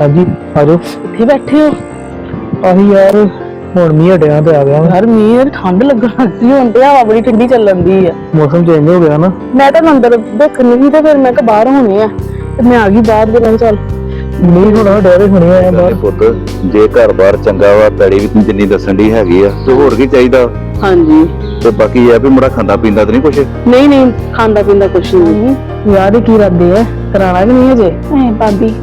ਹਾਂਜੀ ਆਜੋ। ਇੱਥੇ ਬੈਠੇ ਹੋ। ਆਹੀ ਯਾਰ ਹੁਣ ਮੀਂਹ ਹਟਿਆ ਤੇ ਆ ਗਿਆ। ਯਾਰ ਮੀਂਹ ਯਾਰ ਠੰਡ ਲੱਗਣ ਲੱਗੀ ਹੁਣ ਤੇ ਹਵਾ ਬੜੀ ਠੰਡੀ ਚੱਲਣ ਦੀ ਆ। ਮੌਸਮ ਚੇਂਜ ਹੋ ਗਿਆ ਨਾ। ਮੈਂ ਤਾਂ ਅੰਦਰ ਦੇਖਣ ਨਹੀਂ ਤੇ ਫਿਰ ਮੈਂ ਕਿ ਬਾਹਰ ਹੋਣੀ ਆ ਤੇ ਮੈਂ ਆ ਗਈ ਬਾਹਰ ਦੇ ਨਾਲ ਚੱਲ। ਮੀਂਹ ਹੁਣ ਹਟਿਆ ਤੇ ਹੁਣੇ ਆਇਆ ਬਾਹਰ। ਪੁੱਤ ਜੇ ਘਰ-ਬਾਰ ਚੰਗਾ ਵਾ ਪੈੜੀ ਵੀ ਜਿੰਨੀ ਦੱਸਣ ਦੀ ਹੈਗੀ ਆ ਤੇ ਹੋਰ ਕੀ ਚਾਹੀਦਾ? ਹਾਂਜੀ। ਤੇ ਬਾਕੀ ਇਹ ਆ ਵੀ ਮੁੰਡਾ ਖਾਂਦਾ ਪੀਂਦਾ ਤੇ ਨਹੀਂ ਕੁਛ? ਨਹੀਂ ਨਹੀਂ ਖਾਂਦਾ ਪੀਂਦਾ ਕੁਛ ਨਹੀਂ। ਵਿਆਹ ਦੀ ਕੀ ਇਰਾਦੇ ਹੈ ਕਰਾਣਾ ਕਿ ਨਹੀਂ ਅਜੇ? ਐ ਭਾਬੀ।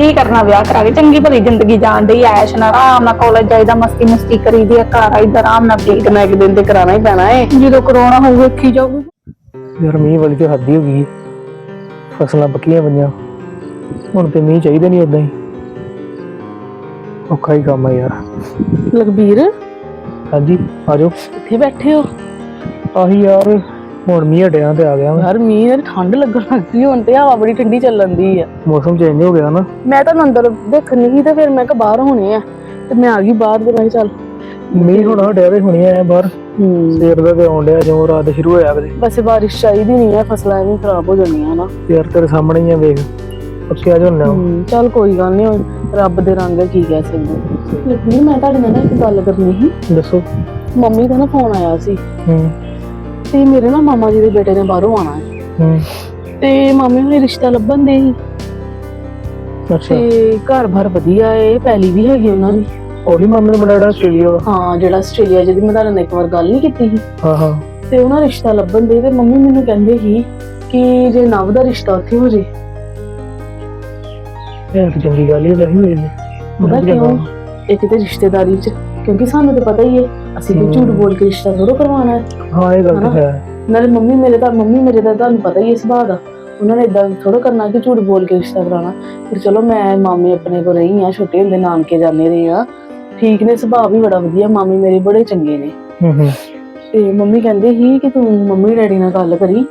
ਕੀ ਕਰਨਾ ਵਿਆਹ ਕਰਾ ਕੇ ਚੰਗੀ ਭਲੀ ਜ਼ਿੰਦਗੀ ਜਾਣ ਡਈ ਐਸ਼ ਨਾਲ ਆਰਾਮ ਨਾਲ ਕਾਲਜ ਜਾਈਦਾ ਮਸਤੀ ਮਸਤੀ ਕਰੀਦੀ ਆ ਘਰ ਆਈਦਾ ਆਰਾਮ ਨਾਲ ਇੱਕ ਨਾ ਇੱਕ ਦਿਨ ਤੇ ਕਰਾਣਾ ਹੀ ਪੈਣਾ ਏ। ਜਦੋਂ ਕਰੋਨਾ ਹੋਊ ਵੇਖੀ ਜਾਊਗੀ। ਯਾਰ ਮੀਂਹ ਵਾਲੀ ਤੇ ਹੱਦ ਹੀ ਹੋ ਗਈ ਫਸਲਾਂ ਪੱਕੀਆਂ ਪਈਆਂ। ਹੁਣ ਤੇ ਮੀਂਹ ਚਾਹੀਦਾ ਨਹੀਂ ਉਦਾਂ ਹੀ। ਔਖਾ ਹੀ ਕੰਮ ਆ ਯਾਰ। ਲਖਬੀਰ? ਹਾਂਜੀ ਆਜੋ ਇੱਥੇ ਬੈਠੇ ਹੋ? ਆਹੀ ਯਾਰ ਹੁਣ ਮੀਂਹ ਹਟਿਆ ਤੇ ਆ ਗਿਆ ਮੈਂ। ਯਾਰ ਮੀਂਹ ਯਾਰ ਠੰਡ ਲੱਗਣ ਲੱਗੀ ਹੁਣ ਤੇ ਹਵਾ ਬੜੀ ਠੰਡੀ ਚੱਲਣ ਦੀ ਆ। ਮੌਸਮ ਚੇਂਜ ਹੋ ਗਿਆ ਨਾ। ਮੈਂ ਤਾਂ ਅੰਦਰ ਦੇਖਣ ਨਹੀਂ ਤੇ ਫਿਰ ਮੈਂ ਕਿ ਬਾਹਰ ਹੋਣੀ ਆ ਤੇ ਮੈਂ ਆ ਗਈ ਬਾਹਰ ਦੇ ਨਾਲ ਚੱਲ। ਮੀਂਹ ਹੁਣ ਹਟਿਆ ਤੇ ਹੁਣੇ ਆਇਆ ਬਾਹਰ। ਹੂੰ। ਸਵੇਰ ਦਾ ਤੇ ਆਉਣ ਡਿਆ ਜਿਉਂ ਰਾਤ ਸ਼ੁਰੂ ਹੋਇਆ ਕਦੇ। ਵੈਸੇ ਬਾਰਿਸ਼ ਚਾਹੀਦੀ ਨਹੀਂ ਆ ਫਸਲਾਂ ਐਵੇਂ ਖਰਾਬ ਹੋ ਜਾਂਦੀਆਂ ਨਾ। ਯਾਰ ਤੇਰੇ ਸਾਹਮਣੇ ਹੀ ਆ ਵੇਖ ਪੱਕਿਆ ਝੋਨਾ ਹੂੰ, ਚੱਲ ਕੋਈ ਗੱਲ ਨਹੀਂ ਹੁਣ ਰੱਬ ਦੇ ਰੰਗ ਆ, ਕੀ ਕਹਿ ਸਕਦੇ ਲੇਕਿਨ ਮੈਂ ਤੁਹਾਡੇ ਨਾਲ ਨਾ ਇੱਕ ਗੱਲ ਕਰਨੀ ਸੀ। ਦੱਸੋ। ਮੰਮੀ ਦਾ ਨਾ ਫੋਨ ਆਇਆ ਸੀ। ਹੂੰ। ਤੇ ਮੇਰੇ ਨਾ ਮਾਮਾ ਜੀ ਦੇ ਬੇਟੇ ਨੇ ਬਾਹਰੋਂ ਆਣਾ ਹੈ। ਹੂੰ। ਤੇ ਮਾਮੇ ਹੁਣੇ ਰਿਸ਼ਤਾ ਲੱਭਣ ਦੇ ਅੱਛਾ। ਤੇ ਘਰ ਭਰ ਵਧੀਆ ਏ ਪੈਲੀ ਵੀ ਹੈਗੀ ਉਹਨਾਂ ਦੀ। ਉਹਦੀ ਮਾਮੇ ਮੁੰਡਾ ਜਿਹੜਾ ਆਸਟ੍ਰੇਲੀਆ ਹਾਂ ਜਿਹੜਾ ਆਸਟ੍ਰੇਲੀਆ ਜਿਹਦੀ ਮੈਂ ਤੁਹਾਡੇ ਨਾਲ ਇੱਕ ਵਾਰ ਗੱਲ ਨਹੀਂ ਕੀਤੀ ਸੀ। ਹਾਂ ਹਾਂ। ਤੇ ਉਹਨਾਂ ਰਿਸ਼ਤਾ ਲੱਭਣ ਦੇ ਤੇ ਮੰਮੀ ਮੈਨੂੰ ਕਹਿੰਦੇ ਸੀ ਕਿ ਜੇ ਨਵ ਦਾ ਰਿਸ਼ਤਾ ਉੱਥੇ ਹੋ ਜੇ। ਇਹ ਤਾਂ ਚੰਗੀ ਗੱਲ ਹੀ ਰਹੀ ਹੋਈ ਨੇ ਪਤਾ ਕਿਉਂ? ਇੱਕ ਤੇ ਰਿਸ਼ਤੇਦਾਰੀ ਚ ਕਿਉਂਕਿ ਸਾਨੂੰ ਤਾਂ ਪਤਾ ਹੀ ਹੈ। ਅਸੀਂ ਕੋਈ ਝੂਠ ਬੋਲ ਕੇ ਰਿਸ਼ਤਾ ਥੋੜਾ ਕਰਵਾਉਣਾ ਹੈ। ਹਾਂ ਇਹ ਗੱਲ ਤਾਂ ਹੈ। ਨਾਲੇ ਮੰਮੀ ਮੇਰੇ ਦਾ ਮੰਮੀ ਮੇਰੇ ਦਾ ਤੁਹਾਨੂੰ ਪਤਾ ਹੀ ਹੈ ਸੁਭਾਅ ਦਾ। ਉਹਨਾਂ ਨੇ ਇਦਾਂ ਥੋੜਾ ਕਰਨਾ ਕਿ ਝੂਠ ਬੋਲ ਕੇ ਰਿਸ਼ਤਾ ਕਰਾਉਣਾ। ਫਿਰ ਚਲੋ ਮੈਂ ਮਾਮੇ ਆਪਣੇ ਕੋਲ ਰਹੀ ਆ ਛੋਟੇ ਹੁੰਦੇ ਨਾਨਕੇ ਜਾਂਦੇ ਰਹੇ ਆ ਠੀਕ ਨੇ ਸੁਭਾਅ ਵੀ ਬੜਾ ਵਧੀਆ ਮਾਮੀ ਮੇਰੇ ਬੜੇ ਚੰਗੇ ਨੇ। ਹੂੰ ਹੂੰ। ਤੇ ਮੰਮੀ ਕਹਿੰਦੇ ਸੀ ਕਿ ਤੂੰ ਮੰਮੀ ਡੈਡੀ ਨਾਲ ਗੱਲ ਕਰੀ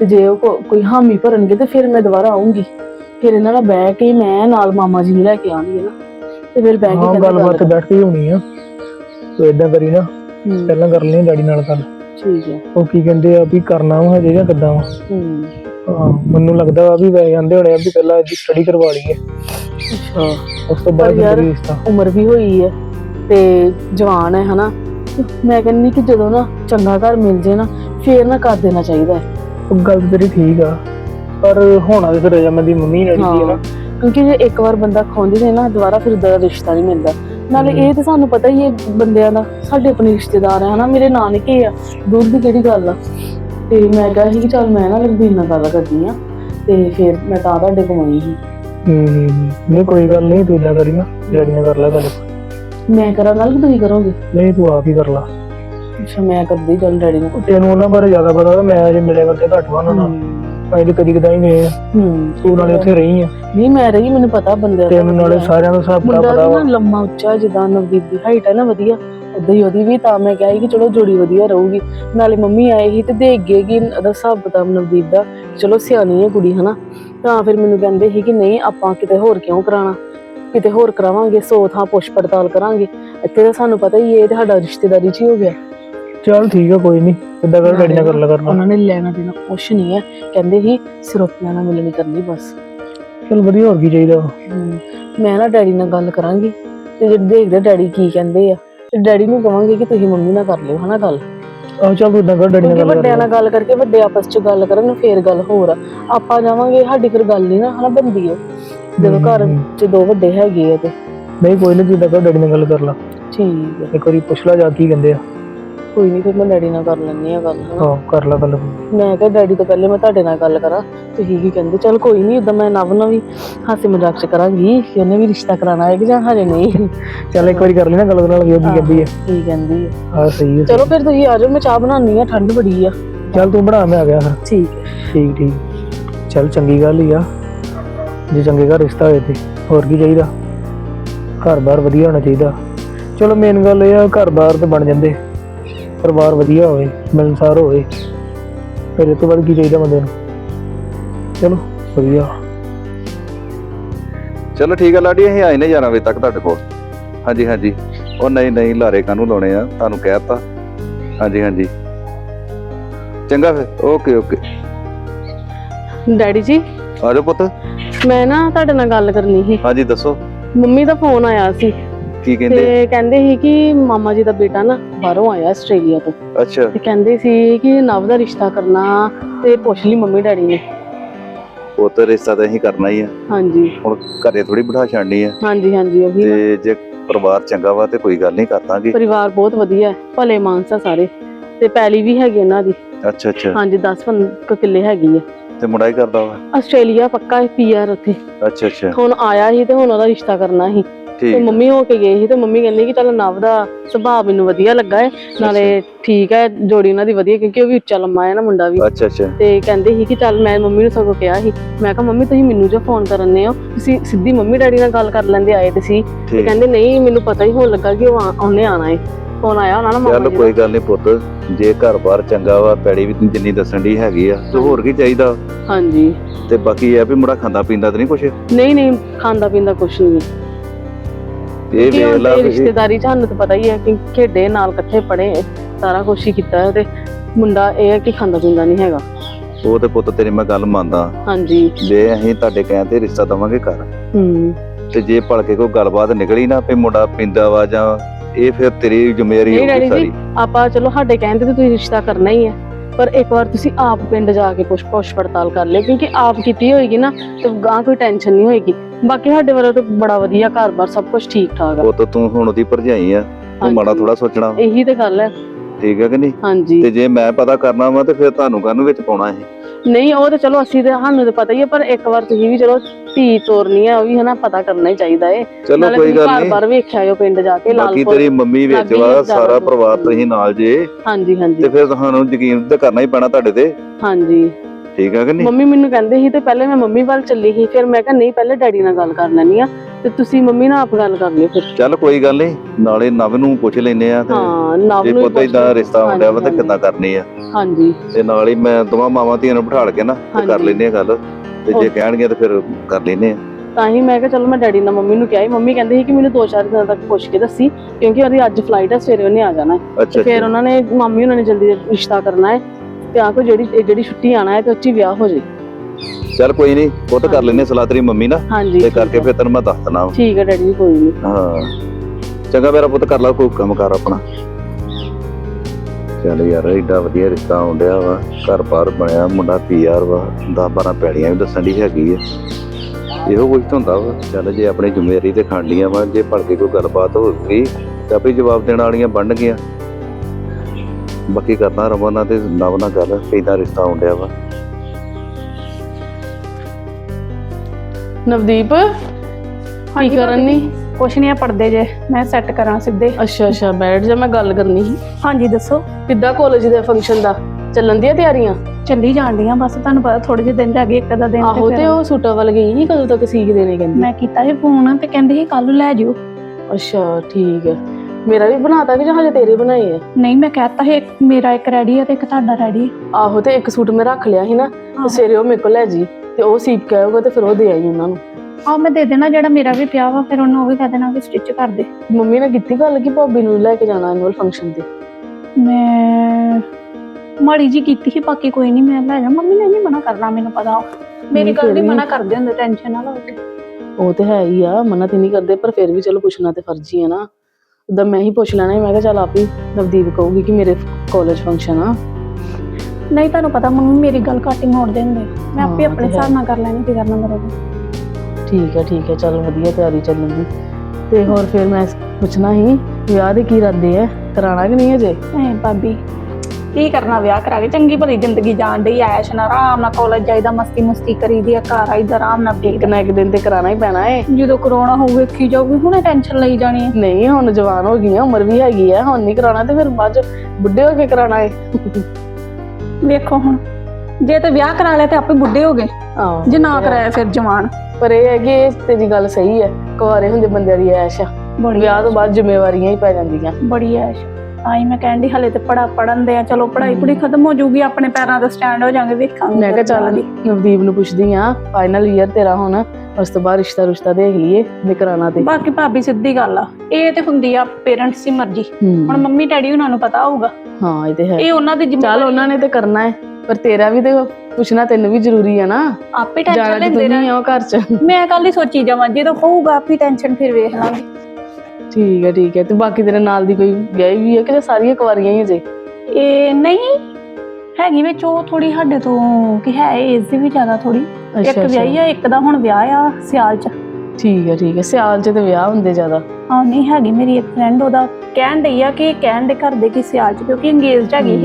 ਤੇ ਜੇ ਉਹ ਕੋ- ਕੋਈ ਹਾਮੀ ਭਰਨਗੇ ਤੇ ਫਿਰ ਮੈਂ ਦੁਬਾਰਾ ਆਉਂਗੀ ਫਿਰ ਇਹਨਾਂ ਨਾਲ ਬਹਿ ਕੇ ਮੈਂ ਨਾਲ ਮਾਮਾ ਜੀ ਨੂੰ ਲੈ ਕੇ ਆਉਂਗੀ ਨਾ। ਤੇ ਫਿਰ ਬਹਿ ਕੇ ਹਾਂ ਕਹਿੰਦੇ ਗੱਲਬਾਤ ਤੇ ਬੈਠ ਕੇ ਹੀ ਹੋਣੀ ਆ। ਤੂੰ ਇਦਾਂ ਕਰੀ ਨਾ ਹੂੰ, ਪਹਿਲਾਂ ਕਰ ਲਈ ਡੈਡੀ ਨਾਲ ਗੱਲ। ਠੀਕ ਹੈ। ਉਹ ਕੀ ਕਹਿੰਦੇ ਆ ਵੀ ਕਰਨਾ ਵਾ ਹਜੇ ਜਾਂ ਕਿੱਦਾਂ ਵਾ? ਹੂੰ। ਹਾਂ ਮੈਨੂੰ ਲੱਗਦਾ ਵਾ ਵੀ ਵੈ ਜਾਂਦੇ ਹੋਣੇ ਆ ਵੀ ਪਹਿਲਾਂ ਇਹਦੀ ਸਟੱਡੀ ਕਰਵਾ ਲਈਏ। ਅੱਛਾ। ਉਸ ਤੋਂ ਬਾਅਦ ਪਰ ਯਾਰ- ਰਿਸ਼ਤਾ। ਉਮਰ ਵੀ ਹੋਈ ਹੈ ਤੇ ਜਵਾਨ ਹੈ ਹਨਾ? ਤੇ ਮੈਂ ਕਹਿੰਦੀ ਕਿ ਜਦੋਂ ਨਾ ਚੰਗਾ ਘਰ ਮਿਲ ਜੇ ਨਾ ਫੇਰ ਨਾ ਕਰ ਦੇਣਾ ਚਾਹੀਦਾ ਹੈ। ਉਹ ਗੱਲ ਤੇਰੀ ਠੀਕ ਆ ਪਰ ਹੋਣਾ ਤੇ ਫਿਰ ਰਜਮਨ ਦੀ ਮੰਮੀ ਡੈਡੀ ਦੀ ਹੈ ਨਾ। ਕਿਉਂਕਿ ਜੇ ਇੱਕ ਵਾਰ ਬੰਦਾ ਖੋਂਦੇ ਨੇ ਨਾ ਦੁਬਾਰਾ ਫਿਰ ਦਾ ਰਿਸ਼ਤਾ ਨਹੀਂ ਮਿਲਦਾ। ਨਾਲੇ ਇਹ ਤੇ ਸਾਨੂੰ ਪਤਾ ਹੀ ਹੈ ਬੰਦਿਆਂ ਦਾ ਸਾਡੇ ਆਪਣੇ ਰਿਸ਼ਤੇਦਾਰ ਆ ਹਨਾ ਮੇਰੇ ਨਾਨਕੇ ਆ ਦੂਰ ਦੀ ਕਿਹੜੀ ਗੱਲ ਆ? ਤੇ ਮੈਂ ਕਿਹਾ ਸੀ ਕਿ ਚੱਲ ਮੈਂ ਨਾ ਲਖਬੀਰ ਨਾਲ ਗੱਲ ਕਰਦੀ ਆ ਤੇ ਫਿਰ ਮੈਂ ਤਾਂ ਤੁਹਾਡੇ ਕੋਲ ਆਈ ਸੀ। ਹੂੰ। ਨਹੀਂ ਕੋਈ ਗੱਲ ਨਹੀਂ ਤੂੰ ਇਦਾਂ ਕਰੀ ਨਾ ਨਾਲ ਕਰ ਲੈ ਗੱਲ। ਮੈਂ ਕਰਾਂ ਨਾਲ ਤੁਸੀਂ ਕਰੋਗੇ? ਨਹੀਂ ਤੂੰ ਆਪ ਹੀ ਕਰ ਲਾ। ਅੱਛਾ ਮੈਂ ਕਰਦੀ ਚੱਲ ਡੈਡੀ ਨਾਲ। ਤੈਨੂੰ ਉਹਨਾਂ ਬਾਰੇ ਜ਼ਿਆਦਾ ਪਤਾ ਮੈਂ ਅਜੇ ਮਿਲਿਆ ਕਰਦੇ ਘੱਟ ਵਾ ਉਹਨਾਂ ਨਾਲ ਅਸੀਂ ਤੇ ਕਦੀ ਕਦਾਈ ਗਏ ਆ। ਹੂੰ। ਤੂੰ ਨਾਲੇ ਉੱਥੇ ਰਹੀ ਆ। ਨਹੀਂ ਮੈਂ ਰਹੀ ਮੈਨੂੰ ਪਤਾ ਬੰਦੇ ਦਾ ਤੈਨੂੰ ਨਾਲੇ ਸਾਰਿਆਂ ਦਾ ਹਿਸਾਬ ਮੁੰਡਾ ਪਤਾ ਵੀ। ਲੰਮਾ ਉੱਚਾ ਜਿੱਦਾਂ ਨਵਦੀਪ ਦੀ ਹਾਈਟ ਹੈ ਨਾ ਵਧੀਆ। ਉਦਾਂ ਹੀ ਉਹਦੀ ਵੀ ਤਾਂ ਮੈਂ ਕਿਹਾ ਸੀ ਕਿ ਚਲੋ ਜੋੜੀ ਵਧੀਆ ਰਹੂਗੀ। ਨਾਲੇ ਮੰਮੀ ਆਏ ਸੀ ਤੇ ਦੇਖ ਗਏ ਕਿ ਉਹਦਾ ਹਿਸਾਬ ਕਿਤਾਬ ਨਵਦੀਪ ਦਾ। ਚਲੋ ਸਿਆਣੀ ਹੈ ਕੁੜੀ ਹਨਾ। ਤਾਂ ਫਿਰ ਮੈਨੂੰ ਕਹਿੰਦੇ ਸੀ ਕਿ ਨਹੀਂ ਆਪਾਂ ਕਿਤੇ ਹੋਰ ਕਿਉਂ ਕਰਾਣਾ ਕਿਤੇ ਹੋਰ ਕਰਾਵਾਂਗੇ ਸੌ ਥਾਂ ਪੁੱਛ ਪੜਤਾਲ ਕਰਾਂਗੇ। ਇੱਥੇ ਤਾਂ ਸਾਨੂੰ ਪਤਾ ਹੀ ਇਹ ਤੇ ਸਾਡਾ ਰਿਸ਼ਤੇਦਾਰੀ ਚ ਹੀ ਹੋ ਗਿਆ। ਚੱਲ ਠੀਕ ਆ ਕੋਈ ਨਹੀਂ ਇਦਾਂ ਕਰ ਡੈਡੀ ਨਾਲ ਕਰ ਲੈ ਕਰਨਾ। ਉਹਨਾਂ ਨੇ ਲੈਣਾ ਦੇਣਾ ਕੁਛ ਨਹੀਂ ਹੈ ਕਹਿੰਦੇ ਸੀ ਸਿਰੋਪੀਆਂ ਨਾਲ ਮਿਲਣੀ ਕਰਨੀ ਬਸ। ਚੱਲ ਵਧੀਆ ਹੋਰ ਕੀ ਚਾਹੀਦਾ ਵਾ। ਹਮ, ਮੈਂ ਨਾ ਡੈਡੀ ਨਾਲ ਗੱਲ ਕਰਾਂਗੀ ਤੇ ਜੇ ਦੇਖਦੇ ਡੈਡੀ ਕੀ ਕਹਿੰਦੇ ਆ ਤੇ ਡੈਡੀ ਨੂੰ ਕਵਾਂਗੇ ਕਿ ਤੁਸੀਂ ਮੰਮੀ ਨਾਲ ਕਰ ਲਿਓ ਹਨਾ ਗੱਲ। ਆਹ ਚੱਲ ਤੂੰ ਕਰ ਡੈਡੀ ਨਾਲ ਕਿਉਂਕਿ ਗੱਲ ਕਰ। ਵੱਡਿਆਂ ਨਾਲ ਗੱਲ ਕਰਕੇ ਵੱਡੇ ਆਪਸ ਚ ਗੱਲ ਕਰਨ ਫੇਰ ਗੱਲ ਹੋਰ ਆ। ਆਪਾਂ ਜਾਵਾਂਗੇ ਸਾਡੀ ਫਿਰ ਗੱਲ ਨਹੀਂ ਨਾ ਹਨਾ ਬੰਦੀ ਹੈ ਜਦੋਂ ਘਰ ਚ ਦੋ ਵੱਡੇ ਹੈਗੇ ਆ ਤੇ। ਨਹੀਂ ਕੋਈ ਨਹੀਂ ਤੂੰ ਕਰ ਡੈਡੀ ਨਾਲ ਗੱਲ ਕਰ ਲਾ। ਠੀਕ ਹੈ ਇੱਕ ਵਾਰੀ ਪੁੱਛ ਲੈ ਜਾ ਕੀ ਕਹਿੰਦੇ ਆ। ਕੋਈ ਨਹੀਂ ਫਿਰ ਮੈਂ ਡੈਡੀ ਨਾਲ ਕਰ ਲੈਣੀ ਆ ਗੱਲ ਹਨਾ। ਹਾਂ ਕਰ ਲੈ ਗੱਲ। ਮੈਂ ਕਿਹਾ ਡੈਡੀ ਤੋਂ ਪਹਿਲੇ ਮੈਂ ਤੁਹਾਡੇ ਨਾਲ ਗੱਲ ਕਰਾਂ। ਤੁਸੀਂ ਕੀ ਕਹਿੰਦੇ ਚਲ ਕੋਈ ਨਹੀਂ ਉਦਾਂ ਮੈਂ ਨਵ ਨਾਲ ਵੀ ਹਾਸੇ ਮਜ਼ਾਕ ਚ ਕਰਾਂਗੀ ਕਿ ਉਹਨੇ ਵੀ ਰਿਸ਼ਤਾ ਕਰਾਣਾ ਹੈ ਕਿ ਜਾਂ ਹਜੇ ਨਹੀਂ। ਚੱਲ ਇੱਕ ਵਾਰੀ ਕਰ ਨਾ ਗੱਲ ਨਾਲ ਕੀ ਕਹਿੰਦੀ ਆ ਕੀ ਕਹਿੰਦੀ ਹੈ। ਹਾਂ ਸਹੀ ਹੈ ਚਲੋ ਫਿਰ ਤੁਸੀਂ ਆ ਜਾਓ ਮੈਂ ਚਾਹ ਬਣਾਉਣੀ ਆ ਠੰਡ ਬੜੀ ਆ। ਚੱਲ ਤੂੰ ਬਣਾ ਮੈਂ ਆ ਗਿਆ ਫਿਰ ਠੀਕ। ਹੈ ਠੀਕ ਠੀਕ। ਚੱਲ ਚੰਗੀ ਗੱਲ ਹੀ ਆ। ਜੇ ਚੰਗੇ ਘਰ ਰਿਸ਼ਤਾ ਹੋਏ ਤੇ ਹੋਰ ਕੀ ਚਾਹੀਦਾ? ਘਰ-ਬਾਰ ਵਧੀਆ ਹੋਣਾ ਚਾਹੀਦਾ। ਚਲੋ ਮੇਨ ਗੱਲ ਇਹ ਆ ਘਰ-ਬਾਰ ਤੇ ਬਣ ਜਾਂਦੇ। ਪਰਿਵਾਰ ਵਧੀਆ ਹੋਵੇ ਮਿਲਨਸਾਰ ਹੋਵੇ ਫਿਰ ਇਹ ਤੋਂ ਬਾਅਦ ਕੀ ਚਾਹੀਦਾ ਬੰਦੇ ਨੂੰ? ਚਲੋ ਵਧੀਆ। ਚਲੋ ਠੀਕ ਆ ਲਾਡੀ ਅਸੀਂ ਆਏ ਨੇ 11 ਵਜੇ ਤੱਕ ਤੁਹਾਡੇ ਕੋਲ। ਹਾਂਜੀ ਹਾਂਜੀ। ਉਹ ਨਹੀਂ ਨਹੀਂ ਲਾਰੇ ਕਾਨੂੰ ਲਾਉਣੇ ਆ? ਤੁਹਾਨੂੰ ਕਹਿਤਾ। ਹਾਂਜੀ ਹਾਂਜੀ। ਚੰਗਾ ਫਿਰ ਓਕੇ ਓਕੇ। ਡੈਡੀ ਜੀ ਆ ਜਾਓ ਪੁੱਤ। ਮੈਂ ਨਾ ਤੁਹਾਡੇ ਨਾਲ ਗੱਲ ਕਰਨੀ ਸੀ। ਹਾਂਜੀ ਦੱਸੋ। ਮੰਮੀ ਦਾ ਫੋਨ ਆਇਆ ਸੀ। ਕੀ ਕਹਿੰਦੇ? ਤੇ ਕਹਿੰਦੇ ਸੀ ਕਿ ਮਾਮਾ ਜੀ ਦਾ ਬੇਟਾ ਨਾ ਬਾਹਰੋਂ ਆਇਆ ਆਸਟ੍ਰੇਲੀਆ ਤੋਂ। ਅੱਛਾ। ਤੇ ਕਹਿੰਦੇ ਸੀ ਕਿ ਨਵ ਦਾ ਰਿਸ਼ਤਾ ਕਰਨਾ ਤੇ ਪੁੱਛ ਲਈ ਮੰਮੀ ਡੈਡੀ ਨੇ। ਉਹ ਤਾਂ ਰਿਸ਼ਤਾ ਤਾਂ ਅਸੀਂ ਕਰਨਾ ਹੀ ਆ। ਹਾਂਜੀ। ਹੁਣ ਘਰੇ ਥੋੜੀ ਬਿਠਾ ਛੱਡਣੀ ਆ। ਹਾਂਜੀ ਹਾਂਜੀ ਉਹੀ ਨਾ। ਤੇ ਜੇ ਪਰਿਵਾਰ ਚੰਗਾ ਵਾ ਤੇ ਕੋਈ ਗੱਲ ਨਹੀਂ ਕਰਦਾਂਗੇ। ਪਰਿਵਾਰ ਬਹੁਤ ਵਧੀਆ ਹੈ ਭਲੇ ਮਾਨਸਾ ਸਾਰੇ। ਤੇ ਪੈਲੀ ਵੀ ਹੈਗੀ ਇਹਨਾਂ ਦੀ। ਅੱਛਾ ਅੱਛਾ। ਹਾਂਜੀ 10 ਕੁ ਕਿੱਲੇ ਹੈਗੀ ਹੈ ਤੇ ਮੁੰਡਾ ਹੀ ਕਰਦਾ ਵਾ? ਆਸਟ੍ਰੇਲੀਆ ਪੱਕਾ ਹੈ ਪੀਆਰ ਉੱਥੇ। ਅੱਛਾ ਅੱਛਾ। ਹੁਣ ਆਇਆ ਸੀ ਤੇ ਹੁਣ ਉਹਦਾ ਰਿਸ਼ਤਾ ਕਰਨਾ ਸੀ। ਤੇ ਮੰਮੀ ਹੋ ਕੇ ਗਏ ਸੀ ਤੇ ਮੰਮੀ ਕਹਿੰਦੀ ਕਿ ਚੱਲ ਨਵ ਦਾ ਸੁਭਾਅ ਮੈਨੂੰ ਵਧੀਆ ਲੱਗਾ ਹੈ ਨਾਲੇ ਠੀਕ ਹੈ ਜੋੜੀ ਉਹਨਾਂ ਦੀ ਵਧੀਆ ਕਿਉਂਕਿ ਉਹ ਵੀ ਉੱਚਾ ਲੰਮਾ ਹੈ ਨਾ ਮੁੰਡਾ ਵੀ। ਅੱਛਾ ਅੱਛਾ। ਤੇ ਕਹਿੰਦੇ ਸੀ ਕਿ ਚੱਲ ਮੈਂ ਮੰਮੀ ਨੂੰ ਸਗੋਂ ਕਿਹਾ ਸੀ ਮੈਂ ਕਿਹਾ ਮੰਮੀ ਤੁਸੀਂ ਮੈਨੂੰ ਜੋ ਫੋਨ ਕਰਨੇ ਹੋ ਤੁਸੀਂ ਸਿੱਧੀ ਮੰਮੀ ਡੈਡੀ ਨਾਲ ਗੱਲ ਕਰ ਲੈਂਦੇ ਆਏ ਤੇ ਸੀ। ਤੇ ਕਹਿੰਦੇ ਨਹੀਂ ਮੈਨੂੰ ਪਤਾ ਹੀ ਹੋਣ ਲੱਗਾ ਕਿ ਉਹ ਆ- ਉਹਨੇ ਆਣਾ ਹੈ ਫੋਨ ਆਇਆ ਉਹਨਾਂ ਨਾਲ ਮਾਮਾ ਚੱਲ ਕੋਈ ਗੱਲ ਨਹੀਂ ਪੁੱਤ ਜੇ ਘਰ-ਬਾਰ ਚੰਗਾ ਵਾ ਪੈੜੀ ਵੀ ਜਿੰਨੀ ਦੱਸਣ ਦੀ ਹੈਗੀ ਆ ਤੇ ਹੋਰ ਕੀ ਚਾਹੀਦਾ। ਹਾਂਜੀ। ਤੇ ਬਾਕੀ ਇਹ ਆ ਵੀ ਮੁੰਡਾ ਖਾਂਦਾ ਪੀਂਦਾ ਤੇ ਨਹੀਂ ਕੁਛ? ਨਹੀਂ ਨਹੀਂ ਖਾਂਦਾ ਪੀਂਦਾ ਕੁਛ ਨਹੀਂ। ਇਹ ਵੇਖ ਲਾ ਰਿਸ਼ਤੇਦਾਰੀ ਚ ਸਾਨੂੰ ਤਾਂ ਪਤਾ ਹੀ ਹੈ ਕਿ ਖੇਡੇ ਨਾਲ ਇਕੱਠੇ ਪੜੇ ਸਾਰਾ ਕੁਝ ਹੀ ਕੀਤਾ ਤੇ ਮੁੰਡਾ ਇਹ ਹੈ ਕਿ ਖਾਂਦਾ ਪੀਂਦਾ ਨਹੀਂ ਹੈਗਾ। ਉਹ ਤੇ ਪੁੱਤ ਤੇਰੀ ਮੈਂ ਗੱਲ ਮੰਨਦਾ। ਹਾਂਜੀ। ਜੇ ਅਸੀਂ ਤੁਹਾਡੇ ਕਹਿਣ ਤੇ ਰਿਸ਼ਤਾ ਦਵਾਂਗੇ ਘਰ। ਹੂੰ। ਤੇ ਜੇ ਭਲਕੇ ਕੋਈ ਗੱਲਬਾਤ ਨਿਕਲੀ ਨਾ ਵੀ ਮੁੰਡਾ ਪੀਂਦਾ ਵਾ ਜਾਂ ਇਹ ਫਿਰ ਤੇਰੀ ਜ਼ਿੰਮੇਵਾਰੀ ਹੋਊਗੀ ਸਾਰੀ। ਆਪਾਂ ਚਲੋ ਸਾਡੇ ਕਹਿੰਦੇ ਤੇ ਤੁਸੀਂ ਰਿਸ਼ਤਾ ਕਰਨਾ ਹੀ ਹੈ। ਪਰ ਇੱਕ ਵਾਰ ਤੁਸੀਂ ਆਪ ਪਿੰਡ ਜਾ ਕੇ ਪੁੱਛ ਪੁੱਛ ਪੜਤਾਲ ਕਰ ਲਿਓ ਕਿਉਂਕਿ ਆਪ ਕੀਤੀ ਹੋਏਗੀ ਨਾ ਤੇ ਗਾਂ ਕੋਈ ਟੈਨਸ਼ਨ ਨਹੀਂ ਹੋਏਗੀ। ਬਾਕੀ ਸਾਡੇ ਵੱਲੋਂ ਤਾਂ ਬੜਾ ਵਧੀਆ ਘਰ-ਬਾਰ ਸਭ ਕੁਝ ਠੀਕ ਠਾਕ ਆ। ਉਹ ਤਾਂ ਤੂੰ ਹੁਣ ਉਹਦੀ ਭਰਜਾਈ ਆ ਤੂੰ। ਮਾੜਾ ਥੋੜਾ ਸੋਚਣਾ। ਇਹੀ ਤੇ ਗੱਲ ਹੈ। ਠੀਕ ਹੈ ਕਿ ਨਹੀਂ? ਹਾਂਜੀ। ਤੇ ਜੇ ਮੈਂ ਪਤਾ ਕਰਨਾ ਵਾ ਤੇ ਫਿਰ ਤੁਹਾਨੂੰ ਕਾਹਨੂੰ ਵਿੱਚ ਪਾਉਣਾ ਇਹ? ਨਹੀਂ ਉਹ ਤਾਂ ਚਲੋ ਅਸੀਂ ਤੇ ਸਾਨੂੰ ਤਾਂ ਪਤਾ ਹੀ ਹੈ ਪਰ ਇੱਕ ਵਾਰ ਤੁਸੀਂ ਵੀ ਚਲੋ ਧੀ ਤੋਰਨੀ ਹੈ ਉਹ ਵੀ ਹਨਾ ਪਤਾ ਕਰਨਾ ਹੀ ਚਾਹੀਦਾ ਏ। ਚਲੋ ਨਾਲੇ ਕੋਈ ਤੁਸੀਂ ਗੱਲ ਨਹੀਂ। ਘਰ-ਬਾਰ ਵੇਖਿਆ ਆਇਓ ਪਿੰਡ ਜਾ ਕੇ ਬਾਕੀ ਲਾਲਪੁਰ। ਤੇਰੀ ਮੰਮੀ ਵਿੱਚ ਲਾਗੇ ਵਾ ਜ਼ਿਆਦਾ ਸਾਰਾ ਦੂਰ। ਪਰਿਵਾਰ ਨਹੀਂ। ਤੁਸੀਂ ਨਾਲ ਜੇ। ਹਾਂਜੀ ਹਾਂਜੀ। ਤੇ ਫਿਰ ਤੁਹਾਨੂੰ ਯਕੀਨ ਤਾਂ ਕਰਨਾ ਹੀ ਪੈਣਾ ਤੁਹਾਡੇ ਤੇ। ਹਾਂਜੀ। ਠੀਕ ਹੈ ਕਿ ਨਹੀਂ? ਮੰਮੀ ਮੈਨੂੰ ਕਹਿੰਦੇ ਸੀ ਤੇ ਪਹਿਲੇ ਮੈਂ ਮੰਮੀ ਵੱਲ ਚੱਲੀ ਸੀ ਫਿਰ ਮੈਂ ਕਿਹਾ ਨਹੀਂ ਪਹਿਲੇ ਡੈਡੀ ਨਾਲ ਗੱਲ ਕਰ ਲੈਣੀ ਆ ਤੇ ਤੁਸੀਂ ਮੰਮੀ ਨਾਲ ਆਪ ਗੱਲ ਕਰ ਲਿਓ ਫਿਰ। ਚੱਲ ਕੋਈ ਗੱਲ ਨਹੀਂ ਨਾਲੇ ਨਵ ਨੂੰ ਪੁੱਛ ਲੈਨੇ ਆ ਤੇ ਹਾਂ ਨਵ ਜੇ ਨੂੰ ਵੀ ਪੁੱਤ ਪੁੱਛ ਇਦਾਂ ਲਿਓ। ਰਿਸ਼ਤਾ ਹੁੰਦਾ ਵਾ ਤਾਂ ਹਾਂਜੀ, ਕਿੱਦਾਂ ਕਰਨੀ ਆ। ਹਾਂਜੀ। ਤੇ ਨਾਲ ਹੀ ਮੈਂ ਦੋਵਾਂ ਮਾਵਾਂ ਧੀਆਂ ਨੂੰ ਬਿਠਾਲ ਕੇ ਨਾ ਤੇ ਕਰ ਹਾਂਜੀ। ਲੈਨੇ ਆ ਗੱਲ। ਤੇ ਜੇ। ਕਹਿਣਗੇ ਤਾਂ ਫਿਰ ਕਰ ਲੈਨੇ ਆ। ਤਾਂ ਹੀ ਮੈਂ ਕਿਹਾ ਚਲੋ ਮੈਂ ਡੈਡੀ ਨਾਲ ਮੰਮੀ ਨੂੰ ਕਿਹਾ ਸੀ। ਮੰਮੀ ਕਹਿੰਦੇ ਸੀ ਕਿ ਮੈਨੂੰ ਦੋ ਚਾਰ ਦਿਨਾਂ ਤੱਕ ਪੁੱਛ ਕੇ ਦੱਸੀ ਕਿਉਂਕਿ ਉਹਦੀ ਅੱਜ ਫਲਾਈਟ ਹੈ ਸਵੇਰੇ ਉਹਨੇ ਆ ਜਾਣਾ ਹੈ। ਅੱਛਾ ਤੇ ਫਿਰ ਅੱਛਾ ਉਹਨਾਂ ਨੇ ਮਾਮੀ ਉਹਨਾਂ ਨੇ ਜਲਦੀ ਰਿਸ਼ਤਾ ਕਰਨਾ ਹੈ। ਤੇ ਆ ਕੋ ਜਿਹੜੀ ਇਹ ਜਿਹੜੀ ਛੁੱਟੀ ਆਣਾ ਹੈ ਤੇ ਉੱਚੀ ਵਿਆਹ ਹੋ ਜੇ। ਚੱਲ ਕੋਈ ਨਹੀਂ ਉਹ ਤਾਂ ਕਰ ਲੈਨੇ ਸਲਾਹ ਤੇਰੀ ਮੰਮੀ ਨਾਲ। ਹਾਂਜੀ। ਤੇ ਕਰਕੇ। ਫਿਰ ਤੈਨੂੰ ਮੈਂ ਦੱਸ ਦੇਣਾ। ਠੀਕ ਹੈ ਡੈਡੀ ਜੀ ਕੋਈ ਨਹੀਂ ਹਾਂ। ਚੰਗਾ ਮੇਰਾ ਪੁੱਤ ਕਰ ਲਾ ਕੋਈ ਕੰਮ ਕਰ ਆਪਣਾ। ਚੱਲ ਯਾਰ ਏਡਾ ਵਧੀਆ ਰਿਸ਼ਤਾ ਆਉਂਦਿਆ ਵਾ। ਘਰ ਬਾਰ ਬਣਿਆ ਮੁੰਡਾ ਪੀਆਰ ਵਾ 10 12 ਪੈੜੀਆਂ ਵੀ ਦੱਸਣ ਦੀ ਹੈਗੀ ਆ। ਇਹੋ ਕੁਝ ਤਾਂ ਹੁੰਦਾ ਵਾ। ਚੱਲ ਜੇ ਆਪਣੀ ਜ਼ਿੰਮੇਵਾਰੀ ਤੇ ਖਾਂਡੀਆਂ ਵਾ ਜੇ ਭਲਕੇ ਕੋਈ ਗੱਲਬਾਤ ਹੋ ਗਈ ਤਾਂ ਆਪੇ ਜਵਾਬ ਦੇਣ ਵਾਲੀਆਂ ਬਣ ਗਈਆਂ ਬਾਕੀ ਕਰਨਾ ਰਮਨ ਤੇ ਨਵ ਨਾਲ ਗੱਲ ਕਿਦਾਂ ਰਿਸ਼ਤਾ ਆਉਂਦਿਆ ਵਾ। ਨਵਦੀਪ ਕੀ ਕਰਨ ਨਹੀਂ ਕੁਛ ਨਹੀਂ ਆ ਪੜਦੇ ਜੇ ਮੈਂ ਸੈੱਟ ਕਰਾਂ ਸਿੱਧੇ। ਅੱਛਾ ਅੱਛਾ ਬੈਠ ਜਾ ਮੈਂ ਗੱਲ ਕਰਨੀ ਸੀ। ਹਾਂਜੀ ਦੱਸੋ। ਕਿੱਦਾਂ ਕਾਲਜ ਦੇ ਫੰਕਸ਼ਨ ਦਾ? ਚੱਲਣ ਦੀਆਂ ਤਿਆਰੀਆਂ? ਚੱਲੀ ਜਾਂਦੀਆਂ ਬਸ ਤੁਹਾਨੂੰ ਪਤਾ ਥੋੜੇ ਜਿਹੇ ਦਿਨ ਰਹਿ ਗਏ ਇੱਕ ਦਾ ਦਿਨ ਆਹੋ ਤੇ ਉਹ ਸੂਟਾਂ ਵੱਲ ਗਈ ਨਹੀਂ ਕਦੋਂ ਤੱਕ ਸੀਖ ਦੇਣੇ ਕਹਿੰਦੀ। ਮੈਂ ਕੀਤਾ ਸੀ ਫੋਨ ਤੇ ਕਹਿੰਦੇ ਸੀ ਕੱਲ ਨੂੰ ਲੈ ਜਿਓ। ਅੱਛਾ ਠੀਕ ਹੈ। ਮੇਰਾ ਵੀ ਬਣਾਤਾ ਕਿ ਜਾਂ ਹਜੇ ਤੇਰੇ ਬਣਾਏ ਆ? ਨਹੀਂ ਮੈਂ ਕਹਿਤਾ ਸੀ ਇੱਕ ਮੇਰਾ ਇੱਕ ਰੈਡੀ ਹੈ ਤੇ ਇੱਕ ਤੁਹਾਡਾ ਰੈਡੀ ਆਹੋ ਤੇ ਇੱਕ ਸੂਟ ਮੈਂ ਰੱਖ ਲਿਆ ਸੀ ਨਾ ਤੇ। ਸਵੇਰੇ ਉਹ ਮੇਰੇ ਕੋਲ ਲੈ ਜੀ ਤੇ ਉਹ ਸੀਪ ਕੇ ਆਊਗਾ ਤੇ ਫਿਰ ਉਹ ਦੇ ਆਈ ਉਹਨਾਂ ਨੂੰ। ਆ ਮੈਂ ਦੇ ਦੇਣਾ ਜਿਹੜਾ ਮੇਰਾ ਵੀ ਪਿਆ ਵਾ ਫਿਰ ਉਹਨੂੰ ਉਹ ਵੀ ਕਹਿ ਦੇਣਾ ਕਿ ਸਟਿਚ ਕਰ ਦੇ। ਮੰਮੀ ਨੇ ਕੀਤੀ ਗੱਲ ਕਿ ਭਾਬੀ ਨੂੰ ਲੈ ਕੇ ਜਾਣਾ ਐਨੂਅਲ ਫੰਕਸ਼ਨ ਤੇ? ਮੈਂ ਮਾੜੀ ਜੀ ਕੀਤੀ ਸੀ ਬਾਕੀ ਕੋਈ ਨਹੀਂ ਮੈਂ ਲੈ ਜਾ। ਮੰਮੀ ਨੇ ਨਹੀਂ ਮਨਾ ਕਰਨਾ ਮੈਨੂੰ ਪਤਾ। ਮੇਰੀ ਗੱਲ ਨਹੀਂ ਮਨਾ ਕਰਦੇ ਹੁੰਦੇ ਟੈਨਸ਼ਨ ਨਾ ਲਓ। ਉਹ ਤੇ ਹੈ ਹੀ ਆ ਮਨਾ ਤੇ ਨਹੀਂ ਕਰਦੇ ਪਰ ਫਿਰ ਵੀ ਚਲੋ ਪੁੱਛਣਾ ਤੇ ਫਰਜ਼ੀ ਹੈ ਨਾ। ਉਦੋਂ ਮੈਂ ਹੀ ਪੁੱਛ ਲੈਣਾ ਸੀ, ਮੈਂ ਕਿਹਾ ਚੱਲ ਆਪ ਹੀ ਨਵਦੀਪ ਕਹੂਗੀ ਕਿ ਮੇਰੇ ਕਾਲਜ ਫੰਕਸ਼ਨ ਆ। ਨਹੀਂ ਤੁਹਾਨੂੰ ਪਤਾ ਮੰਮੀ ਮੇਰੀ ਗੱਲ ਘੱਟ ਹੀ ਮੋੜ ਦਿੰਦੇ ਮੈਂ ਆਪੇ ਹਾਂ, ਆਪਣੇ ਤੇ ਹੈ। ਹਿਸਾਬ ਨਾਲ ਕਰ ਲੈਣੀ ਤੇ ਕਰਨਾ ਮੇਰੇ ਕੋਲ ਠੀਕ ਹੈ ਠੀਕ ਹੈ ਚੱਲ ਵਧੀਆ ਤਿਆਰੀ ਚੱਲਣ ਦੀ ਤੇ ਹੋਰ ਫਿਰ ਮੈਂ ਪੁੱਛਣਾ ਸੀ ਵਿਆਹ ਦੇ ਕੀ ਇਰਾਦੇ ਆ ਕਰਾਣਾ ਕਿ ਨਹੀਂ ਅਜੇ ਐ ਭਾਬੀ ਕੀ ਕਰਨਾ ਵਿਆਹ ਕਰਾ ਕੇ ਚੰਗੀ ਭਲੀ ਜ਼ਿੰਦਗੀ ਜਾਣ ਡਈ ਐਸ਼ ਨਾਲ ਆਰਾਮ ਨਾਲ ਕਾਲਜ ਜਾਈਦਾ ਮਸਤੀ ਮੁਸਤੀ ਕਰੀਦੀ ਆ ਘਰ ਆਈਦਾ ਆਰਾਮ ਨਾਲ ਇੱਕ ਬੀਤ ਨਾ ਇੱਕ ਦਿਨ ਤੇ ਕਰਾਣਾ ਹੀ ਪੈਣਾ ਏ ਜਦੋਂ ਕਰੋਨਾ ਹੋਊ ਵੇਖੀ ਜਾਊਗੀ ਹੁਣੇ ਟੈਨਸ਼ਨ ਲਈ ਜਾਣੀ ਹੈ ਨਹੀਂ ਹੁਣ ਜਵਾਨ ਹੋ ਗਈ ਆ ਉਮਰ ਵੀ ਹੈਗੀ ਆ ਹੁਣ ਨਹੀਂ ਕਰਾਣਾ ਤੇ ਫਿਰ ਬਾਅਦ ਚ ਬੁੱਢੇ ਹੋ ਕੇ ਕਰਾਣਾ ਏ ਵੇਖੋ ਹੁਣ ਜੇ ਤੇ ਵਿਆਹ ਕਰਾ ਲਿਆ ਤੇ ਆਪੇ ਬੁੱਢੇ ਹੋ ਗਏ। ਹਾਂ ਜੇ ਨਾ ਕਰਾਇਆ ਫਿਰ ਜਵਾਨ। ਪਰ ਇਹ ਹੈ ਕਿ ਇਹ ਤੇਰੀ ਗੱਲ ਸਹੀ ਹੈ ਕੁਆਰੇ ਹੁੰਦੇ ਬੰਦਿਆਂ ਦੀ ਐਸ਼ ਆ। ਬੜੀ ਵਿਆਹ ਤੋਂ ਬਾਅਦ ਜ਼ਿੰਮੇਵਾਰੀਆਂ ਹੀ ਪੈ ਜਾਂਦੀਆਂ। ਬੜੀ ਐਸ਼। ਆਈ ਮੈਂ ਕਹਿੰਦੀ ਹਲੇ ਤੇ ਪੜਾ ਪੜਨ ਦੇ ਆ। ਚਲੋ ਪੜਾਈ ਪੜੀ ਖਤਮ ਹੋ ਜਾਊਗੀ ਆਪਣੇ ਪੈਰਾਂ ਤੇ ਸਟੈਂਡ ਹੋ ਜਾਾਂਗੇ ਵੇਖਾਂਗੇ ਮੈਂ ਕਿਹਾ ਚੱਲ। ਨਵਦੀਪ ਨੂੰ ਪੁੱਛਦੀ ਆ ਫਾਈਨਲ ਈਅਰ ਤੇਰਾ ਹੁਣ ਉਸ ਤੋਂ ਬਾਅਦ ਰਿਸ਼ਤਾ ਰੁਸ਼ਤਾ ਦੇਖ ਲਈਏ ਜੇ ਕਰਾਣਾ ਤੇ। ਬਾਕੀ ਭਾਬੀ ਸਿੱਧੀ ਗੱਲ ਆ ਇਹ ਤੇ ਹੁੰਦੀ ਆ ਪੇਰੈਂਟਸ ਦੀ ਮਰਜ਼ੀ। ਹੁਣ ਮੰਮੀ ਡੈਡੀ ਉਹਨਾਂ ਨੂੰ ਪਤਾ ਹੋਊਗਾ। ਹਾਂ ਇਹ ਤੇ ਹੈ। ਇਹ ਉਹਨਾਂ ਦੀ ਚੱਲ ਜ਼ਿੰਮੇਵਾਰੀ ਉਹਨਾਂ ਨੇ ਤੇ ਕਰਨਾ ਹੈ। ਪਰ ਤੇਰਾ ਵੀ ਤੇ ਪੁੱਛਣਾ ਤੈਨੂੰ ਵੀ ਜ਼ਰੂਰੀ ਆ ਨਾ। ਆਪੇ ਟੈਨਸ਼ਨ ਲੈਂਦੇ ਨਹੀਂ ਆ ਉਹ ਘਰ ਚ। ਰਹਿ ਮੈਂ ਕੱਲ ਹੀ ਸੋਚੀ ਜਾਵਾਂ ਜਦੋਂ ਪਊਗਾ ਆਪੇ ਟੈਨਸ਼ਨ ਫਿਰ ਵੇਖ ਲਾਂਗੇ। ਠੀਕ ਹੈ ਠੀਕ ਹੈ ਤੇ ਬਾਕੀ ਤੇਰੇ ਨਾਲ ਦੀ ਕੋਈ ਵਿਆਹੀ ਵੀ ਹੈ ਕਿ ਸਾਰੀਆਂ ਕੁਵਾਰੀਆਂ ਹੀ ਅਜੇ ਇਹ ਨਹੀਂ ਹੈਗੀ ਵਿੱਚ ਉਹ ਥੋੜੀ ਸਾਡੇ ਤੋਂ ਕਿ ਹੈ ਏਜ ਦੀ ਵੀ ਜ਼ਿਆਦਾ ਥੋੜੀ ਇੱਕ ਵਿਆਹੀ ਆ ਇੱਕ ਦਾ ਹੁਣ ਵਿਆਹ ਆ ਸਿਆਲ ਚ। ਠੀਕ ਹੈ ਠੀਕ ਹੈ ਸਿਆਲ ਚ ਤੇ ਵਿਆਹ ਹੁੰਦੇ ਜ਼ਿਆਦਾ। ਹਾਂ ਨਹੀਂ ਹੈਗੀ ਮੇਰੀ ਇੱਕ ਫਰੈਂਡ ਉਹਦਾ ਕਹਿਣ ਡਈ ਆ ਕਿ ਕਹਿਣ ਦੇ ਘਰ ਦੇ ਕਿ ਸਿਆਲ ਚ ਕਿਉਂਕਿ ਅੰਗੇਜਡ ਹੈਗੀ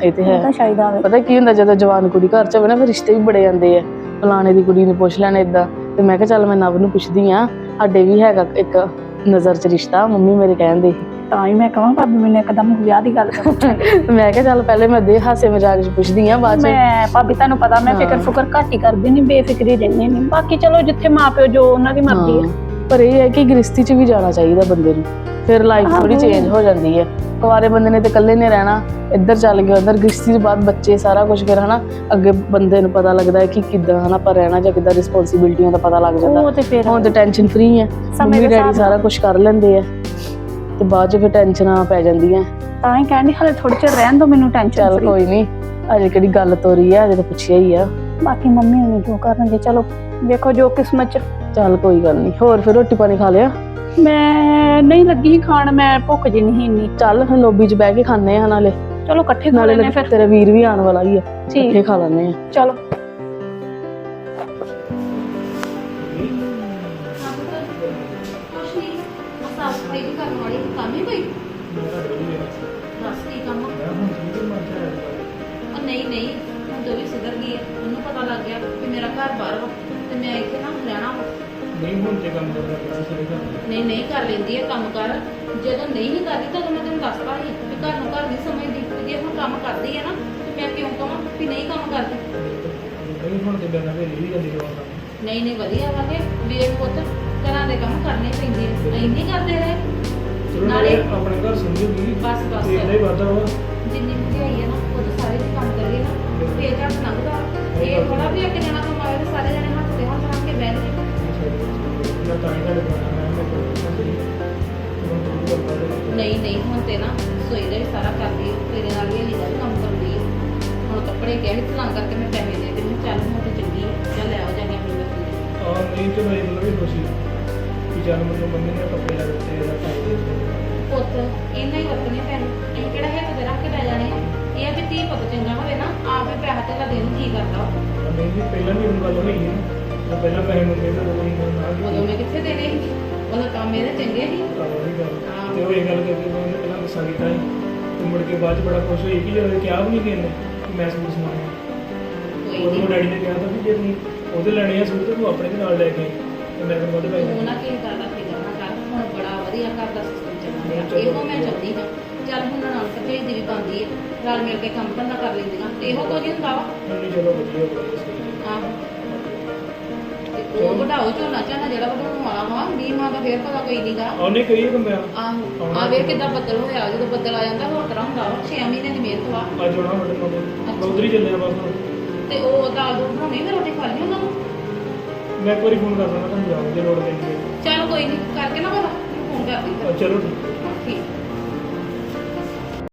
ਇਹ ਤੇ ਹੈ। ਤਾਂ ਸ਼ਾਇਦ ਆਵੇ। ਪਤਾ ਕੀ ਹੁੰਦਾ ਜਦੋਂ ਜਵਾਨ ਕੁੜੀ ਘਰ ਚ ਹੋਵੇ ਨਾ ਫਿਰ ਰਿਸ਼ਤੇ ਵੀ ਬੜੇ ਆਉਂਦੇ ਆ। ਫਲਾਣੇ ਦੀ ਕੁੜੀ ਨੂੰ ਪੁੱਛ ਲੈਣ ਇਦਾਂ ਤੇ ਮੈਂ ਕਿਹਾ ਚੱਲ ਮੈਂ ਨਵ ਨੂੰ ਪੁੱਛਦੀ ਆ ਸਾਡੇ ਵੀ ਹੈਗਾ ਇੱਕ ਨਜ਼ਰ ਚ ਰਿਸ਼ਤਾ ਮੰਮੀ ਮੇਰੇ ਕਹਿੰਦੇ ਤਾਂ ਹੀ ਮੈਂ ਕਹਾਂ ਭਾਬੀ ਮੈਨੂੰ ਇੱਕਦਮ ਵਿਆਹ ਦੀ ਗੱਲ ਕਰ। ਮੈਂ ਕਿਹਾ ਚੱਲ ਪਹਿਲੇ ਮੈਂ ਦੇ ਹਾਸੇ ਮਜ਼ਾਕ ਚ ਪੁੱਛਦੀ ਆ ਬਾਅਦ ਚ। ਮੈਂ ਭਾਬੀ ਤੁਹਾਨੂੰ ਪਤਾ ਮੈਂ ਫਿਕਰ। ਫੁਕਰ ਘੱਟ ਹੀ ਕਰਦੀ ਨਹੀਂ ਬੇਫਿਕਰੀ ਰਹਿੰਦੀ ਨਹੀਂ ਬਾਕੀ ਚਲੋ ਜਿੱਥੇ ਮਾਪਿਓ ਜੋ ਉਹਨਾਂ ਦੀ ਮਰਜ਼ੀ ਹਾਂ, ਪਰ ਇਹ ਹੈ ਕਿ ਗ੍ਰਸਤੀ ਚ ਵੀ ਜਾਣਾ ਚਾਹੀਦਾ ਬੰਦੇ ਨੂੰ। ਫਿਰ ਲਾਈਫ ਥੋੜੀ। ਚੇਂਜ ਹੋ ਜਾਂਦੀ ਹੈ। ਕੁਆਰੇ ਬੰਦੇ ਨੇ ਤੇ ਇਕੱਲੇ ਨੇ ਰਹਿਣਾ ਇੱਧਰ ਚੱਲ ਗਿਆ ਉੱਧਰ ਗ੍ਰਸਤੀ ਤੋਂ ਬਾਅਦ ਬੱਚੇ ਸਾਰਾ ਕੁਝ ਫਿਰ ਹਨਾ ਅੱਗੇ ਬੰਦੇ ਨੂੰ ਪਤਾ ਲੱਗਦਾ ਹੈ ਕਿ ਕਿੱਦਾਂ ਹਨਾ ਪਰ ਰਹਿਣਾ ਜਾਂ ਕਿੱਦਾਂ ਰਿਸਪੌਂਸਿਬਿਲਟੀਆਂ ਦਾ ਪਤਾ ਲੱਗ ਜਾਂਦਾ। ਉਹ ਤੇ ਫਿਰ ਹੁਣ ਤੇ ਟੈਨਸ਼ਨ ਫ੍ਰੀ ਹੈ। ਮੰਮੀ ਦੇ ਡੈਡੀ ਸਾਰਾ ਕੁਝ ਕਰ ਲੈਂਦੇ ਆ। ਤੇ ਬਾਅਦ ਚ ਫਿਰ ਟੈਨਸ਼ਨਾਂ ਪੈ ਜਾਂਦੀਆਂ। ਤਾਂ ਹੀ ਕਹਿੰਦੀ ਹਲੇ ਥੋੜੇ ਚਿਰ ਰਹਿਣ ਦੋ ਮੈਨੂੰ ਟੈਨਸ਼ਨ ਚੱਲ ਕੋਈ ਨਹੀਂ ਅਜੇ ਕਿਹੜੀ ਗੱਲ ਤੋਰੀ ਆ ਅਜੇ ਤਾਂ ਪੁੱਛਿਆ ਹੀ ਆ। ਬਾਕੀ ਮੰਮੀ ਹੁਣੀ ਜੋ ਕਰਨਗੇ? ਚਲੋ ਵੇਖੋ ਜੋ ਕਿਸਮਤ ਚ ਚੱਲ ਕੋਈ ਗੱਲ ਨਹੀਂ ਹੋਰ ਫਿਰ ਰੋਟੀ ਪਾਣੀ ਖਾ ਲਿਆ? ਮੈਂ ਨਹੀਂ ਲੱਗੀ ਖਾਣ ਮੈਂ ਭੁੱਖ ਜੀ ਨਹੀਂ ਇੰਨੀ। ਚੱਲ ਫਿਰ ਲੋਬੀ 'ਚ ਬਹਿ ਕੇ ਖਾਣੇ ਆ ਨਾਲੇ। ਚਲੋ ਇਕੱਠੇ ਖਾ ਨਾਲੇ ਲੈਣੇ ਫਿਰ। ਤੇਰਾ ਵੀਰ ਵੀ ਆਉਣ ਵਾਲਾ ਹੀ ਆ ਠੀਕ। ਇਕੱਠੇ ਖਾ ਲੈਣੇ ਆ। ਚਲੋ। ਕੁਛ ਨਹੀਂ ਸਾਫ਼ ਸਫ਼ਾਈ ਵੀ ਕਰਨ ਵਾਲੀ ਕੰਮ ਹੀ ਕੋਈ ਬਸ ਕੀ ਕੰਮ ਉਹ ਨਹੀਂ ਨਹੀਂ ਹੁਣ ਤਾਂ ਵੀ ਸੁਧਰ ਗਈ ਹੈ ਉਹਨੂੰ ਪਤਾ ਲੱਗ ਗਿਆ ਕਿ ਮੇਰਾ ਘਰ ਬਾਹਰ ਵਾ ਤੇ ਮੈਂ ਇੱਥੇ ਨਾ ਰਹਿਣਾ ਵਾ ਨਹੀਂ ਹੁਣ ਤੇ ਕੰਮ ਕਰਦਾ ਕਿਸੇ ਦੇ। ਨਹੀਂ ਨਹੀਂ ਕਰ ਲੈਂਦੀ ਹੈ ਕੰਮ ਕਰ। ਜਦੋਂ ਨਹੀਂ ਹੀ ਕਰਦੀ ਤਾਂ ਮੈਂ ਤੈਨੂੰ ਦੱਸਦਾ ਸੀ ਕਿ ਘਰ ਨੂੰ ਘਰ ਨਹੀਂ ਸਮਝਦੀ। ਤੇ ਜੇ ਹੁਣ ਕੰਮ ਕਰਦੀ ਹੈ ਨਾ ਤੇ ਮੈਂ ਕਿਉਂ ਕਹਾਂ ਕਿ ਨਹੀਂ ਕੰਮ ਕਰਦੀ? ਨਹੀਂ ਹੁਣ ਤੇ ਬਿਨਾਂ ਵੀ ਨਹੀਂ ਜਾਂਦੀ ਰੋਣਾ ਨਹੀਂ ਨਹੀਂ ਵਧੀਆ ਵਾ ਕਿ ਵੀਰ ਪੁੱਤ ਘਰਾਂ ਦੇ ਕੰਮ ਕਰਨੇ ਪੈਂਦੇ ਆ। ਅਸੀਂ ਨਹੀਂ ਕਰਦੇ ਰਹੇ। ਚਲੋ ਨਾਲੇ- ਨਾਲੇ ਆਪਣੇ ਘਰ ਸਮਝੂਗੀ ਬਸ ਬਸ। ਤੇ ਇਹਦਾ ਹੀ ਵਾਧਾ ਵਾ। ਜਿੰਨੀ ਮਹਿੰਗਾਈ ਹੈ ਨਾ ਉਹ ਤਾਂ ਸਾਰੇ ਦੇ ਕੰਮ ਕਰੀਏ ਨਾ। ਤੇ ਇਹ ਝੱਟ ਲੰਘਦਾ। ਇਹ ਥੋੜਾ ਵੀ ਇੱਕ ਜਣਾ ਕਮਾਏ ਤੇ ਸਾਰੇ ਹੱਥ ਜਾਣ ਮੈਂ ਤਾਂ ਹੀ ਕੋਲ ਆਇਆ ਮੈਂ ਕੋਈ ਨਾ ਸਹੀ ਹੁਣ ਤੂੰ ਵੀ ਕਰਦਾ ਰਹੇ ਨਹੀਂ ਨਹੀਂ ਹੁਣ ਤੇ ਨਾ ਸੋਈ ਦਾ ਵੀ ਸਾਰਾ ਕਰਦੀ ਹੈ ਤੇਰੇ ਨਾਲ ਵੀ ਹਲੀ ਦਾ ਵੀ ਕੰਮ ਕਰਦੀ ਹੈ ਹੁਣ ਕੱਪੜੇ ਕਿਹਾ ਸੀ ਤਲਾਂ ਕਰਕੇ ਮੈਂ ਪੈਸੇ ਦੇ ਤੇ ਮੈਂ ਚੱਲ ਹੁਣ ਤੇ ਚੰਗੀ ਹੈ ਚੱਲ ਲੈ ਆਓ ਜਾ ਕੇ ਆਪਣੀ ਬੱਚੀ ਦੇ ਆ ਨਹੀਂ ਤੇ ਮੈਂ ਇਹ ਵੀ ਖੁਸ਼ੀ ਕਿ ਜਨ ਮੈਨੂੰ ਮੰਮੀ ਨੇ ਕੱਪੜੇ ਲੈ ਦਿੱਤੇ ਇਹਦਾ ਖਾਈ ਦੇ ਪੁੱਤ ਇੰਨਾ ਹੀ ਵਰਤਨੇ ਪੈਣੇ ਅਸੀਂ ਕਿਹੜਾ ਹਿੱਕ ਤੇ ਰੱਖ ਕੇ ਲੈ ਜਾਣੇ ਆ? ਇਹ ਆ ਵੀ ਧੀ ਪੁੱਤ ਚੰਗਾ ਹੋਵੇ ਨਾ ਆਪੇ ਪੈਸਾ ਤੇ ਦੇਣ ਨੂੰ ਜੀ ਕਰਦਾ। ਵਾ। ਨਹੀਂ ਜੀ ਪਹਿਲਾਂ ਵੀ ਉਹ ਗੱਲ ਹੋਈ ਹੈ ਤਾਂ ਪਹਿਲਾਂ ਪੈਸੇ ਮੰਗੇ ਤਾਂ ਉਹ ਨਹੀਂ ਉਦੋਂ ਮੈਂ ਕਿੱਥੇ ਦੇਣੇ ਸੀ? ਉਹਦਾ ਕੰਮ ਇਹਦੇ ਚੰਗੇ ਸੀ। ਗੱਲ। ਤੇ ਉਹ ਇਹ ਗੱਲ ਕਰਕੇ ਮੈਂ ਉਹਨੇ ਪਹਿਲਾਂ ਗੁੱਸਾ ਕੀਤਾ ਸੀ। ਤੇ ਮੁੜ ਕੇ ਬਾਅਦ ਚ ਬੜਾ ਖੁਸ਼ ਹੋਈ ਕਿ ਜਦੋਂ ਕਿਹਾ ਵੀ ਨਹੀਂ ਕਿੰਨੇ ਕਿ ਮੈਂ ਸੂਟ ਸਮਾਉਣਾ ਕੋਈ ਉਹਨੂੰ ਨਹੀਂ ਡੈਡੀ ਨੇ ਕਿਹਾ ਤਾਂ ਵੀ ਜੇ ਤੂੰ ਉਹਦੇ ਲੈਣੇ ਆ ਸੂਟ ਤੇ ਤੂੰ ਆਪਣੇ ਵੀ ਨਾਲ ਲੈ ਕੇ ਆਈ। ਤੇ ਮੈਂ ਤੈਨੂੰ ਉਹਦੇ ਪੈਸੇ ਤੂੰ ਨਾ ਕੀ ਕਰਦਾ ਫਿਕਰ ਨਾ ਕਰ। ਹੁਣ ਬੜਾ ਵਧੀਆ ਘਰ ਦਾ ਸਿਸਟਮ ਚੱਲਣ ਡਿਆ ਇਹੋ ਮੈਂ ਚਾਹੁੰਦੀ ਹਾਂ। ਚੱਲ ਹੁਣ ਨਾਲ ਭਰਜਾਈ ਦੀ ਵੀ ਪਾਉਂਦੀ ਹੈ। ਰਲ ਮਿਲ ਕੇ ਕੰਮ ਧੰਦਾ ਕਰ ਲੈਂਦੀਆਂ। ਤੇ ਇਹੋ ਕੁਝ ਹੀ ਹੁੰਦਾ ਵਾ। ਨਹੀਂ ਚਲੋ ਵਧੀਆ ਹੋ ਗਿਆ ਸਹੀ। ਆਹੋ ਤੇ ਉਹ ਵਡਾਓ ਝੋਨਾ ਝਾਨਾ ਜਿਹੜਾ ਵਡਾਉਣ ਵਾਲਾ ਵਾ ਮੀਂਹ ਮਾਂ ਦਾ ਫੇਰ ਪਤਾ ਕੋਈ ਨਹੀਂਗਾ ਉਹਨੇ ਕਹੀ ਕਿ ਮੈਂ ਆਹੋ ਆ ਵੇਖ ਕਿੱਦਾਂ ਬੱਦਲ ਹੋਇਆ ਜਦੋਂ ਬੱਦਲ ਆ ਜਾਂਦਾ ਹੋਰ ਤਰ੍ਹਾਂ ਹੁੰਦਾ ਵਾ 6 ਮਹੀਨੇ ਦੀ ਮਿਹਨਤ ਵਾ। ਅੱਜ ਆਉਣਾ ਬੜੇ ਮੋਟੇ ਮੈਂ ਉਧਰ ਹੀ ਚੱਲਿਆ ਬਸ। ਹੁਣ। ਤੇ ਉਹ ਦਾਲ ਦੂਲ ਬਣਾਉਣੀ ਮੈਂ ਰੋਟੀ ਖਾ ਲਈ ਉਹਨਾਂ ਨੂੰ? ਮੈਂ ਇੱਕ ਵਾਰੀ ਫੋਨ ਕਰਦਾ ਮੈਂ ਤੁਹਾਨੂੰ ਜਾਣ ਜੇ ਲੋੜ ਪੈਂਦੀ ਹੈ। ਚੱਲ ਕੋਈ ਨਹੀਂ ਕਰਕੇ ਨਾ ਪਤਾ ਫੋਨ ਕਰਦੀ ਚਲੋ ਠੀਕ